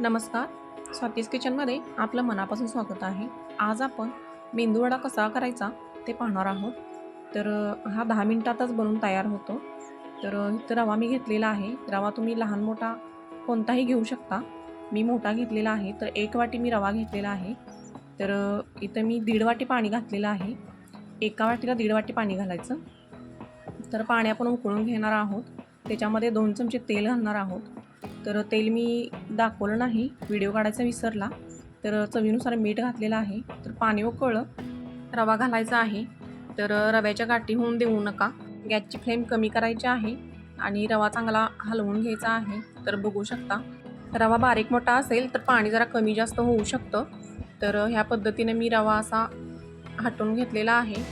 नमस्कार. स्वातीस किचनमध्ये आपलं मनापासून स्वागत आहे. आज आपण मेंदूवडा कसा करायचा ते पाहणार आहोत. तर हा दहा मिनटातच बनवून तयार होतो. तर इथं रवा मी घेतलेला आहे. रवा तुम्ही लहान मोठा कोणताही घेऊ शकता. मी मोठा घेतलेला आहे तर एक वाटी मी रवा घेतलेला आहे. तर इथं मी दीड वाटी पाणी घातलेलं आहे. एका वाटीला दीड वाटी पाणी घालायचं. तर पाणी आपण उकळून घेणार आहोत. त्याच्यामध्ये दोन चमचे तेल घालणार आहोत. तर तेल मी दाखवलं नाही व्हिडिओ काढायचा विसरला. तर चवीनुसार मीठ घातलेलं आहे. तर पाणी उकळलं रवा घालायचा आहे. तर रव्याच्या गाठी होऊन देऊ नका. गॅसची फ्लेम कमी करायची आहे आणि रवा चांगला हलवून घ्यायचा आहे. तर बघू शकता रवा बारीक मोठा असेल तर पाणी जरा कमी जास्त होऊ शकतं. तर ह्या पद्धतीने मी रवा असा हटवून घेतलेला आहे.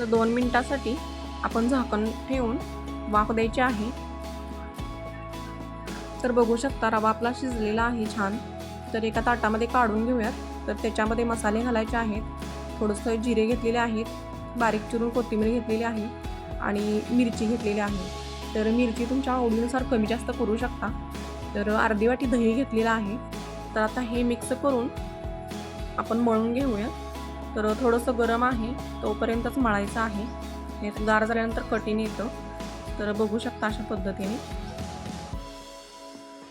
तर दोन मिनटासाठी आपण झाकण ठेवून वाफ द्यायची आहे. तर बघू शकता रवा आपला शिजलेला आहे छान. तर एका ताटामध्ये काढून घेऊयात. तर त्याच्यामध्ये मसाले घालायचे आहेत. थोडंसं जिरे घेतलेले आहेत. बारीक चिरून कोथिंबीर घेतलेली आहे आणि मिरची घेतलेली आहे. तर मिरची तुमच्या आवडीनुसार कमी जास्त करू शकता. तर अर्धी वाटी दही घेतलेलं आहे. तर आता हे मिक्स करून आपण मळून घेऊया तर थोडंसं गरम आहे. तोपर्यंतच मळायचं आहे. हे गार झाल्यानंतर कठीण येतं. तर बघू शकता अशा पद्धतीने.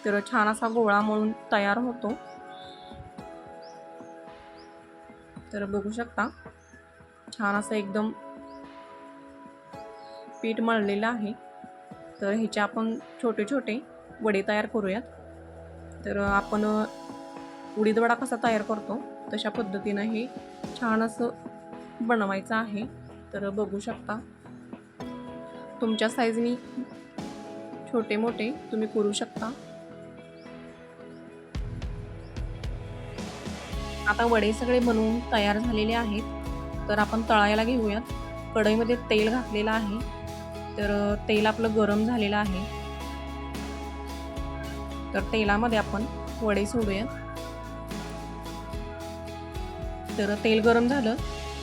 तर छान असा गोळा मळून तयार होतो. तर बघू शकता छान असं एकदम पीठ मळलेलं आहे. तर ह्याचे आपण छोटे छोटे वडे तयार करूयात. तर आपण उडीद वडा कसा तयार करतो तशा पद्धतीनं हे छान असं बनवायचं आहे. तर बघू शकता तुमच्या साईजनी छोटे मोठे तुम्ही करू शकता. आता वडे सगळे बनवून तयार झालेले आहेत. तर आपण तळायला घेऊयात. कढईमध्ये तेल घातलेलं आहे. तर तेल आपलं गरम झालेलं आहे. तर तेलामध्ये आपण वडे सोडूयात. तर तेल गरम झालं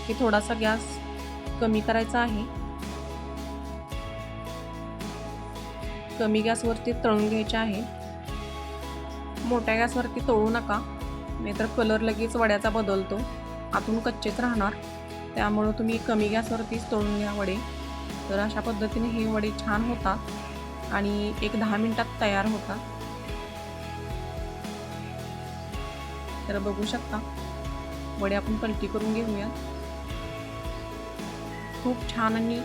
की थोडासा गॅस कमी करायचा आहे. कमी गॅसवरती तळून घ्यायचे आहे. मोठ्या गॅसवरती तळू नका. नाहीतर कलर लगेच वड्याचा बदलतो. आतून कच्चेच राहणार. त्यामुळं तुम्ही कमी गॅसवरतीच तळून घ्या वडे. तर अशा पद्धतीने हे वडे छान होतात आणि एक दहा मिनटात तयार होतात. तर बघू शकता वडे आपण पलटी करून घेऊया खूप छान आणि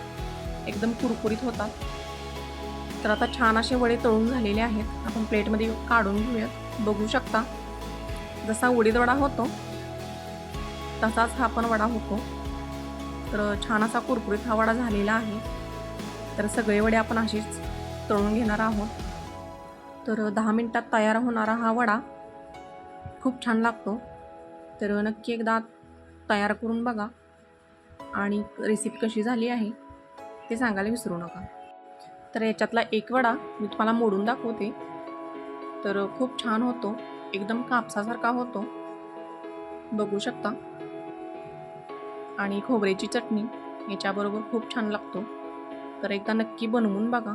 एकदम कुरकुरीत होतात. तर आता छान असे वडे तळून झालेले आहेत. आपण प्लेटमध्ये काढून घेऊयात. बघू शकता जसा उडीद वडा होतो तसाच हा पण वडा होतो. तर छान असा कुरकुरीत हा वडा झालेला आहे. तर सगळे वडे आपण अशीच तळून घेणार आहोत. तर दहा मिनटात तयार होणारा हा वडा खूप छान लागतो. तर नक्की एकदा तयार करून बघा. आणि रेसिपी कशी झाली आहे ते सांगायला विसरू नका. तर याच्यातला एक वडा मी तुम्हाला मोडून दाखवते. तर खूप छान होतो. एकदम कापसासारखा होतो. बघू शकता. आणि खोबऱ्याची चटणी याच्याबरोबर खूप छान लागतो. तर एकदा नक्की बनवून बघा.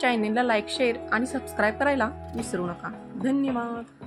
चॅनेलला लाईक शेअर आणि सबस्क्राईब करायला विसरू नका. धन्यवाद.